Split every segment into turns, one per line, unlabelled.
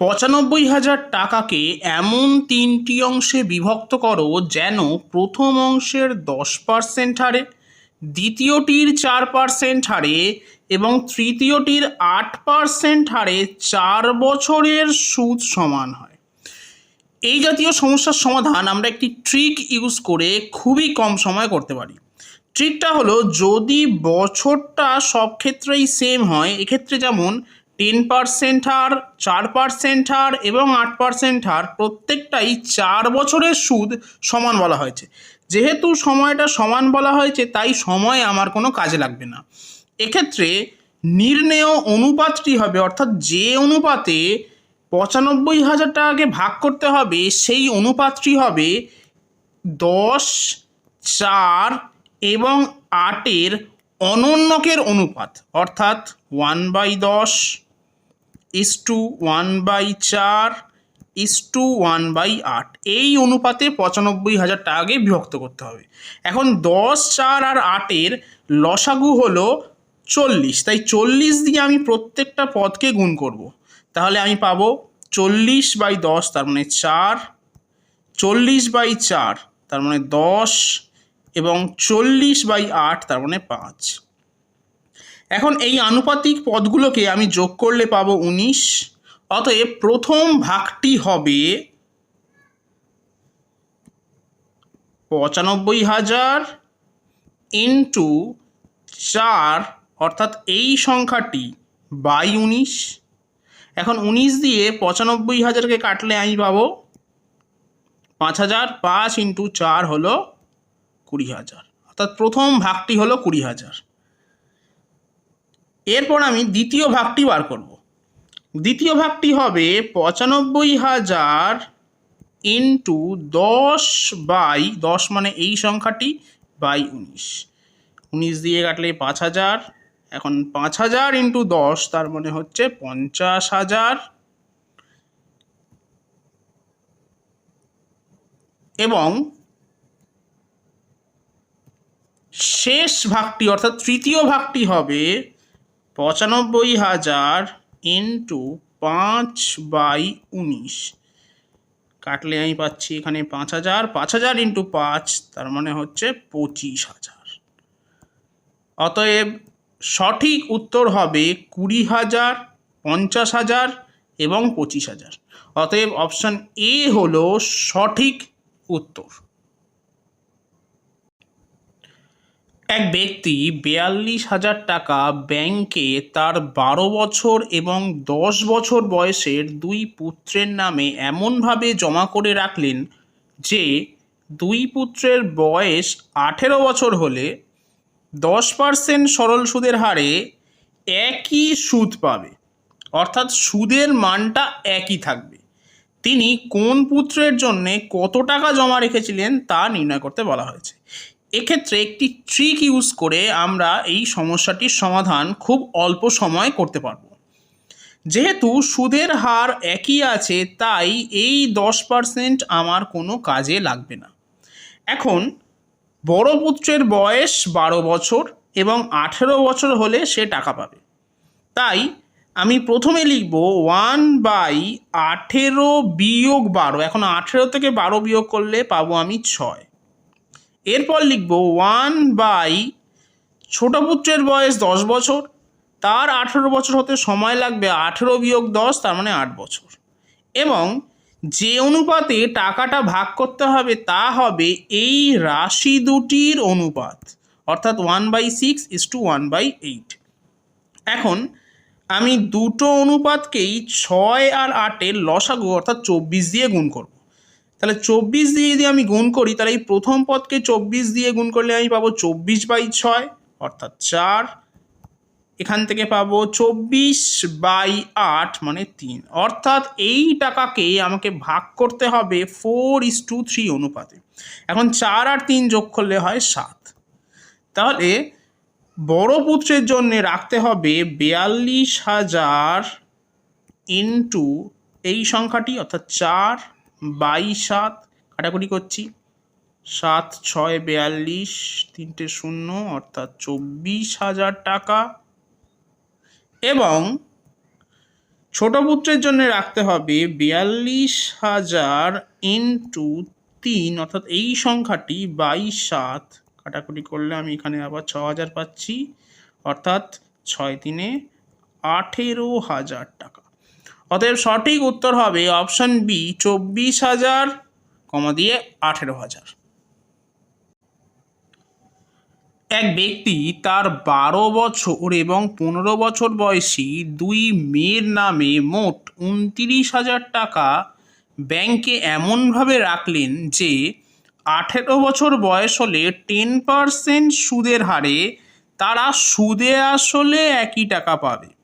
পঁচানব্বই হাজার টাকাকে এমন তিনটি অংশে বিভক্ত করো যেন প্রথম অংশের দশ পার্সেন্ট হারে, দ্বিতীয়টির চার পার্সেন্ট হারে এবং তৃতীয়টির আট পার্সেন্ট হারে চার বছরের সুদ সমান হয়। এই জাতীয় সমস্যার সমাধান আমরা একটি ট্রিক ইউজ করে খুবই কম সময়ে করতে পারি। ট্রিকটা হলো যদি বছরটা সব ক্ষেত্রেই সেম হয়, এক্ষেত্রে যেমন টেন পার্সেন্ট হার, চার পার্সেন্ট হার এবং আট পার্সেন্ট হার প্রত্যেকটাই চার বছরের সুদ সমান বলা হয়েছে। যেহেতু সময়টা সমান বলা হয়েছে, তাই সময় আমার কোনো কাজে লাগবে না। এক্ষেত্রে নির্ণেয় অনুপাতটি হবে, অর্থাৎ যে অনুপাতে পঁচানব্বই হাজার টাকাকে ভাগ করতে হবে, সেই অনুপাতটি হবে দশ, চার এবং আটের অনন্যকের অনুপাত, অর্থাৎ ওয়ান বাই দশ ইস টু ওয়ান বাই চার ইস টু ওয়ান বাই আট এই অনুপাতে পঁচানব্বই হাজার টাকাকে বিভক্ত করতে হবে। এখন দশ, চার আর আটের লসাগু হলো চল্লিশ। তাই চল্লিশ দিয়ে আমি প্রত্যেকটা পদকে গুণ করব। তাহলে আমি পাবো চল্লিশ বাই দশ, তার মানে চার। চল্লিশ বাই চার, তার মানে দশ। এবং চল্লিশ বাই আট, তার মানে পাঁচ। এখন এই আনুপাতিক পদগুলোকে আমি যোগ করলে পাবো উনিশ। অতএব প্রথম ভাগটি হবে পঁচানব্বই হাজার ইন্টু চার, অর্থাৎ এই সংখ্যাটি বাই উনিশ। এখন উনিশ দিয়ে পঁচানব্বই হাজারকে কাটলে আমি পাবো পাঁচ হাজার, পাঁচ ইন্টু চার হলো কুড়ি হাজার। অর্থাৎ প্রথম ভাগটি হলো কুড়ি হাজার। এরপর আমি দ্বিতীয় ভাগটি বার করব। দ্বিতীয় ভাগটি হবে পঁচানব্বই হাজার ইন্টু দশ বাই দশ মানে এই সংখ্যাটি বাই উনিশ। উনিশ দিয়ে কাটলে পাঁচ হাজার। এখন পাঁচ হাজার ইন্টু দশ, তার মানে হচ্ছে পঞ্চাশ হাজার। এবং শেষ ভাগটি, অর্থাৎ তৃতীয় ভাগটি হবে পঁচানব্বই হাজার ইন্টু পাঁচ বাই উনিশ। কাটলে আমি পাচ্ছি এখানে পাঁচ হাজার পাঁচ হাজার ইন্টু পাঁচ, তার মানে হচ্ছে পঁচিশ হাজার। অতএব সঠিক উত্তর হবে কুড়ি হাজার, পঞ্চাশ হাজার এবং পঁচিশ হাজার। অতএব অপশান এ হলো সঠিক উত্তর। এক ব্যক্তি বিয়াল্লিশ হাজার টাকা ব্যাংকে তার বারো বছর এবং দশ বছর বয়সের দুই পুত্রের নামে এমনভাবে জমা করে রাখলেন যে দুই পুত্রের বয়স আঠেরো বছর হলে দশ পার্সেন্ট সরল সুদের হারে একই সুদ পাবে। অর্থাৎ সুদের মানটা একই থাকবে। তিনি কোন পুত্রের জন্যে কত টাকা জমা রেখেছিলেন তা নির্ণয় করতে বলা হয়েছে। এক্ষেত্রে একটি ট্রিক ইউজ করে আমরা এই সমস্যাটির সমাধান খুব অল্প সময় করতে পারব। যেহেতু সুদের হার একই আছে, তাই এই দশ পার্সেন্ট আমার কোনো কাজে লাগবে না। এখন, বড় পুত্রের বয়স বারো বছর এবং আঠেরো বছর হলে সে টাকা পাবে। তাই আমি প্রথমে লিখব ওয়ান বাই আঠেরো বিয়োগ বারো। এখন আঠেরো থেকে বারো বিয়োগ করলে পাবো আমি ছয়। এরপর লিখব ওয়ান বাই ছোট পুত্রের বয়স দশ বছর, তার আঠেরো বছর হতে সময় লাগবে আঠেরো বিয়োগ দশ, তার মানে আট বছর। এবং যে অনুপাতে টাকাটা ভাগ করতে হবে তা হবে এই রাশি দুটির অনুপাত, অর্থাৎ one by six is two one by eight এখন আমি দুটো অনুপাতকেই ছয় আর আটের লসাগু, অর্থাৎ চব্বিশ দিয়ে গুণ করব। তাহলে চব্বিশ দিয়ে যদি আমি গুণ করি, তাহলে এই প্রথম পদকে চব্বিশ দিয়ে গুণ করলে আমি পাবো চব্বিশ বাই ছয়, অর্থাৎ চার। এখান থেকে পাবো চব্বিশ বাই আট মানে তিন। অর্থাৎ এই টাকাকে আমাকে ভাগ করতে হবে ফোর ইস টু থ্রি অনুপাতে। এখন চার আর তিন যোগ করলে হয় সাত। তাহলে বড় পুত্রের জন্য রাখতে হবে বিয়াল্লিশ হাজার ইন্টু এই সংখ্যাটি, অর্থাৎ চার বাই সাত, কাটাকুটি করছি। সাত ছয় বিয়াল্লিশ, তিনটে শূন্য, অর্থাৎ চব্বিশ হাজার টাকা। এবং ছোট পুত্রের জন্য রাখতে হবে বিয়াল্লিশ হাজার ইন্টু তিন, অর্থাৎ এই সংখ্যাটি বাইশ সাত, কাটাকুটি করলে আমি এখানে আবার ছ হাজার পাচ্ছি। অর্থাৎ ছয় তিনে আঠেরো হাজার টাকা। অতএব সঠিক উত্তর হবে অপশন বি চব্বিশ হাজার কমা দিয়ে আঠেরো হাজার। এক ব্যক্তি তার বারো বছর এবং পনেরো বছর বয়সী দুই মেয়ের নামে মোট উনতিরিশ হাজার টাকা ব্যাংকে এমনভাবে রাখলেন যে আঠেরো বছর বয়স হলে টেন পার্সেন্ট সুদের হারে তারা সুদে আসলে একই টাকা পাবে।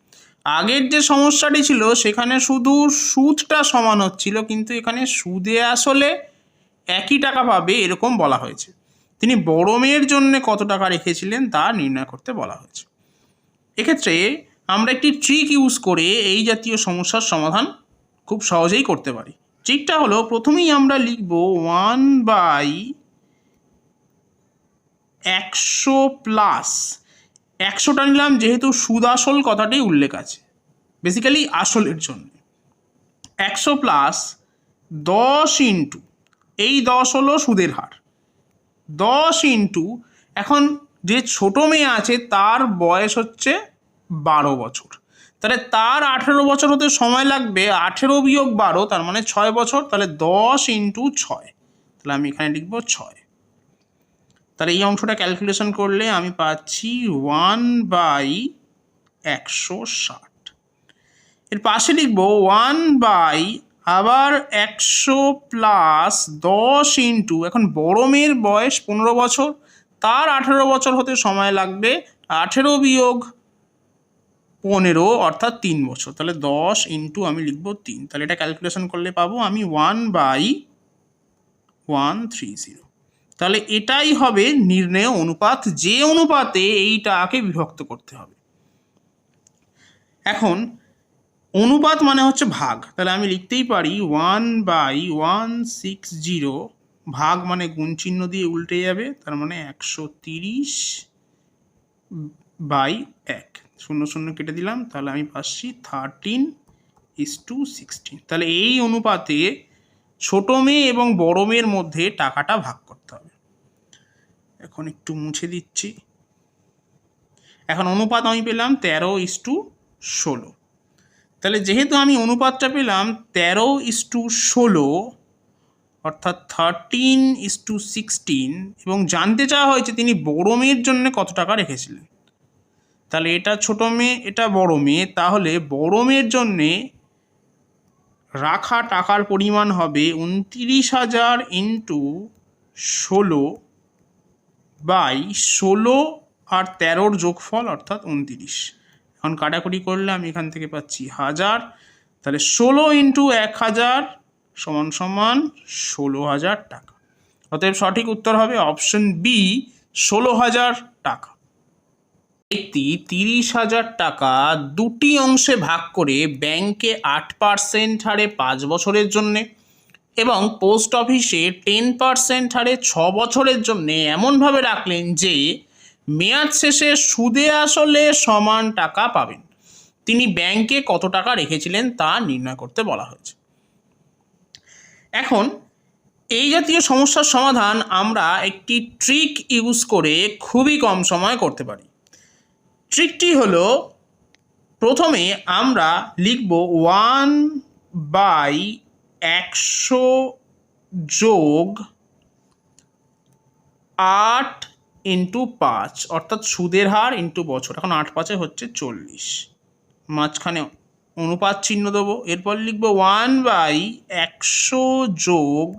আগের যে সমস্যাটি ছিল, সেখানে শুধু সুদটা সমান হচ্ছিল, কিন্তু এখানে সুদে আসলে একই টাকা পাবে এরকম বলা হয়েছে। তিনি বড় মেয়ের জন্য কত টাকা রেখেছিলেন, তা নির্ণয় করতে বলা হয়েছে। এক্ষেত্রে আমরা একটি ট্রিক ইউজ করে এই জাতীয় সমস্যার সমাধান খুব সহজেই করতে পারি। ট্রিকটা হলো, প্রথমেই আমরা লিখব ওয়ান বাই একশো প্লাস একশোটা নিলাম, যেহেতু সুদ আসল কথাটি উল্লেখ আছে। বেসিক্যালি আসলের জন্য। একশো প্লাস দশ ইন্টু এই দশ হলো সুদের হার। দশ ইন্টু এখন যে ছোট মেয়ে আছে, তার বয়স হচ্ছে বারো বছর। তাহলে তার আঠেরো বছর হতে সময় লাগবে, আঠেরো বিয়োগ বারো, তার মানে ছয় বছর, তাহলে দশ ইন্টু ছয়। তাহলে আমি এখানে লিখব ছয়। তাহলে এই অংশটা ক্যালকুলেশন করলে আমি পাচ্ছি ওয়ান বাই একশো ষাট। এর পাশে লিখব ওয়ান বাই আবার একশো প্লাস দশ ইন্টু এখন বড় মেয়ের বয়স পনেরো বছর, তার আঠেরো বছর হতে সময় লাগবে আঠেরো বিয়োগ পনেরো, অর্থাৎ তিন বছর। তাহলে দশ ইন্টু আমি লিখব তিন। তাহলে এটা ক্যালকুলেশন করলে পাবো আমি one by one three zero তাহলে এটাই হবে নির্ণয় অনুপাত, যে অনুপাতে এইটাকে বিভক্ত করতে হবে। এখন, অনুপাত মানে হচ্ছে ভাগ। তাহলে আমি লিখতেই পারি one by one six zero ভাগ মানে গুণ চিহ্ন দিয়ে উল্টে যাবে, তার মানে একশো তিরিশ বাই এক। শূন্য শূন্য কেটে দিলাম, তাহলে আমি পাচ্ছি থার্টিন ইস টু সিক্সটিন তাহলে এই অনুপাতে ছোট মেয়ে এবং বড় মেয়ের মধ্যে টাকাটা ভাগ করতে হবে। এখন একটু মুছে দিচ্ছি। এখন অনুপাত আমি পেলাম তেরো ইস টু ষোলো। তাহলে যেহেতু আমি অনুপাতটা পেলাম তেরো ইস টু ষোলো, অর্থাৎ থার্টিন ইস টু সিক্সটিন এবং জানতে চাওয়া হয়েছে তিনি বড় মেয়ের জন্য কত টাকা রেখেছিলেন। তাহলে এটা ছোট মেয়ে, এটা বড় মেয়ে, তাহলে বড় মেয়ের জন্যে রাখা টাকার পরিমাণ হবে উনত্রিশ হাজার ইন্টু ষোলো বাই ষোলো আর তেরোর যোগফল অর্থাৎ উনত্রিশ। এখন কাটাকুটি করলে আমি এখান থেকে পাচ্ছি হাজার। তাহলে ষোলো ইন্টু এক হাজার সমান সমান ষোলো হাজার টাকা। অতএব সঠিক উত্তর হবে অপশন বি, ষোলো হাজার টাকা। ব্যক্তি তিরিশ হাজার টাকা দুটি অংশে ভাগ করে ব্যাংকে আট পার্সেন্ট হারে পাঁচ বছরের জন্যে এবং পোস্ট অফিসে টেন পার্সেন্ট হারে ছ বছরের জন্য এমনভাবে রাখলেন যে মেয়াদ শেষে সুদে আসলে সমান টাকা পাবেন। তিনি ব্যাংকে কত টাকা রেখেছিলেন তা নির্ণয় করতে বলা হয়েছে। এখন এই জাতীয় সমস্যার সমাধান আমরা একটি ট্রিক ইউজ করে খুবই কম সময় করতে পারি। ট্রিকটি হলো, প্রথমে আমরা লিখব ওয়ান বাই একশো যোগ আট ইন্টু পাঁচ, অর্থাৎ সুদের হার ইন্টু বছর। এখন আট পাঁচে হচ্ছে চল্লিশ। মাঝখানে অনুপাত চিহ্ন দেবো, এরপর লিখব ওয়ান বাই একশো যোগ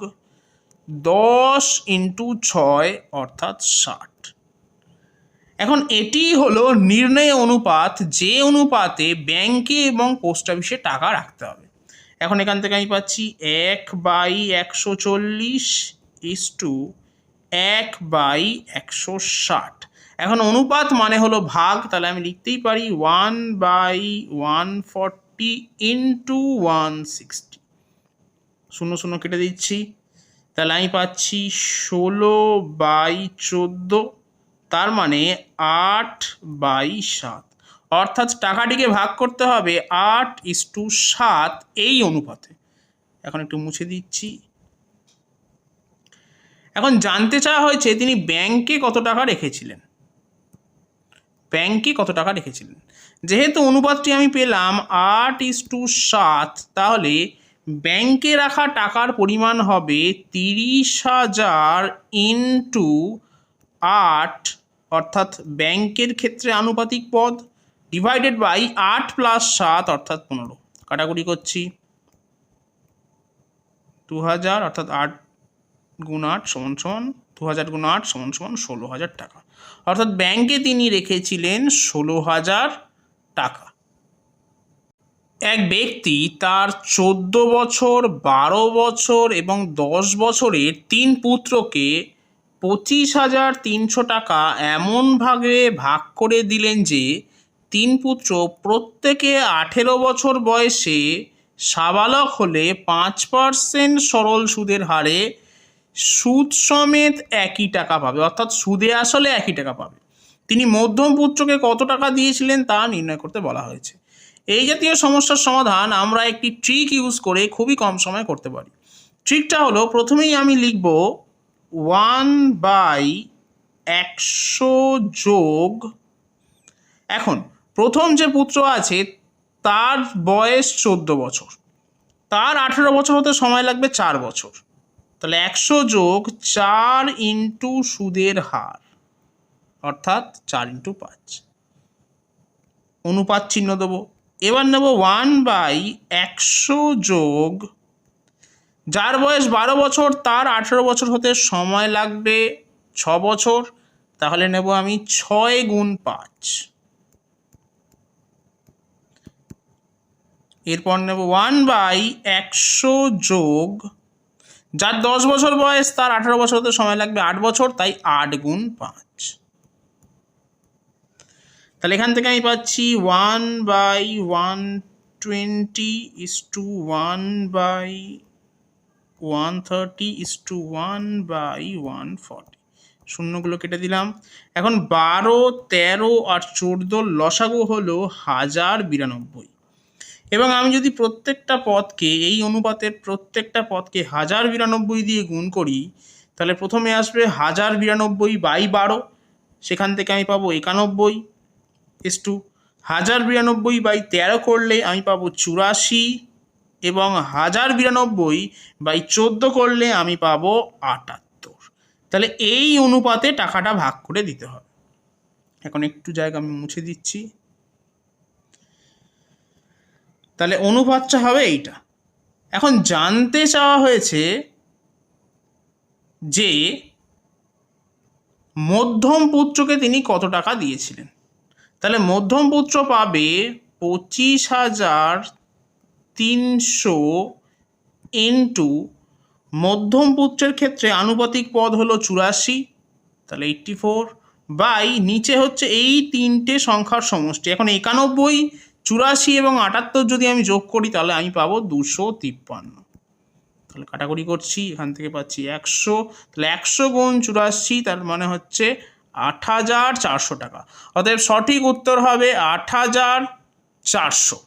দশ ইন্টু ছয়, অর্থাৎ ষাট। এখন এটি হলো নির্ণয় অনুপাত, যে অনুপাতে ব্যাংকে এবং পোস্ট অফিসে টাকা রাখতে হবে। এখন এখান থেকে আমি পাচ্ছি এক বাই একশো চল্লিশ ইস টু এক বাই একশো ষাট। এখন অনুপাত মানে হলো ভাগ, তাহলে আমি লিখতেই পারি one by one forty into one sixty শূন্য শূন্য কেটে দিচ্ছি। তাহলে আমি পাচ্ছি ষোলো বাই চোদ্দ তার মানে আট বাই সাত। অর্থাৎ টাকাটিকে ভাগ করতে হবে আট ইস টু সাত এই অনুপাতে। এখন একটু মুছে দিচ্ছি। এখন জানতে চাওয়া হয়েছে তিনি ব্যাংকে কত টাকা রেখেছিলেন? ব্যাংকে কত টাকা রেখেছিলেন? যেহেতু অনুপাতটি আমি পেলাম আট ইস টু সাত, তাহলে ব্যাংকে রাখা টাকার পরিমাণ হবে তিরিশ হাজার ইন্টু আট অর্থাৎ ব্যাংকের ক্ষেত্রে আনুপাতিক পদ ডিভাইডেড বাই আট প্লাস সাত, অর্থাৎ পনেরো। কাটাকুটি করছি। দু হাজার অর্থাৎ আট গুণ আট সমান সমান দু হাজার গুণ আট সমান সমান ষোলো হাজার টাকা। অর্থাৎ ব্যাংকে তিনি রেখেছিলেন ষোলো হাজার টাকা। এক ব্যক্তি তার চোদ্দ বছর, বারো বছর এবং দশ বছরের তিন পুত্রকে পঁচিশ হাজার তিনশো টাকা এমনভাবে ভাগ করে দিলেন যে, তিন পুত্র প্রত্যেকে আঠেরো বছর বয়সে সাবালক হলে পাঁচ পার্সেন্ট সরল সুদের হারে সুদ সমেত একই টাকা পাবে, অর্থাৎ সুদে আসলে একই টাকা পাবে। তিনি মধ্যম পুত্রকে কত টাকা দিয়েছিলেন তা নির্ণয় করতে বলা হয়েছে। এই জাতীয় সমস্যার সমাধান আমরা একটি ট্রিক ইউজ করে খুবই কম সময়ে করতে পারি। ট্রিকটা হলো, প্রথমেই আমি লিখব ওয়ান বাই একশো যোগ, এখন প্রথম যে পুত্র আছে, তার বয়স চোদ্দ বছর। তার আঠেরো বছর হতে সময় লাগবে চার বছর। তাহলে একশো যোগ চার ইন্টু সুদের হার, অর্থাৎ চার ইন্টু পাঁচ। অনুপাত চিহ্ন দেবো। এবার নেব ওয়ান বাই একশো যোগ যার বয়স বারো বছর, তার আঠেরো বছর হতে সময় লাগবে ছ বছর। তাহলে নেব আমি ছয় গুণ পাঁচ। এরপর নেব ওয়ান বাই একশো যোগ। যার দশ বছর বয়স, তার আঠেরো বছর হতে সময় লাগবে আট বছর, তাই আট গুণ পাঁচ। তাহলে এখান থেকে আমি পাচ্ছি one by one twenty is two one by one thirty is two one by one forty শূন্যগুলো কেটে দিলাম। এখন বারো, তেরো আর চোদ্দ লসাগু হলো হাজার বিরানব্বই। এবং আমি যদি প্রত্যেকটা পদকে, এই অনুপাতের প্রত্যেকটা পদকে হাজার বিরানব্বই দিয়ে গুণ করি, তাহলে প্রথমে আসবে হাজার বিরানব্বই বাই বারো। সেখান থেকে আমি পাবো একানব্বই এস টু হাজার বিরানব্বই বাই তেরো করলে আমি পাবো চুরাশি। এবং হাজার বিরানব্বই বাই চোদ্দ করলে আমি পাবো আটাত্তর। তাহলে এই অনুপাতে টাকাটা ভাগ করে দিতে হবে। এখন একটু জায়গা আমি মুছে দিচ্ছি। তাহলে অনুপাতটা হবে এইটা। এখন জানতে চাওয়া হয়েছে যে মধ্যম পুত্রকে তিনি কত টাকা দিয়েছিলেন? তাহলে মধ্যম পুত্র পাবে পঁচিশ হাজার তিনশো ইন্টু মধ্যম পুত্রের ক্ষেত্রে আনুপাতিক পদ হলো চুরাশি, তাহলে এইট্টি ফোর বাই নিচে হচ্ছে এই তিনটে সংখ্যার সমষ্টি। এখন একানব্বই, চুরাশি এবং আটাত্তর যদি আমি যোগ করি, তাহলে আমি পাবো দুশো তিপ্পান্ন। তাহলে কাটাকুটি করছি, এখান থেকে পাচ্ছি একশো, তাহলে একশো গুণ চুরাশি, তার মানে হচ্ছে আট হাজার চারশো টাকা। অতএব সঠিক উত্তর হবে আট হাজার চারশো।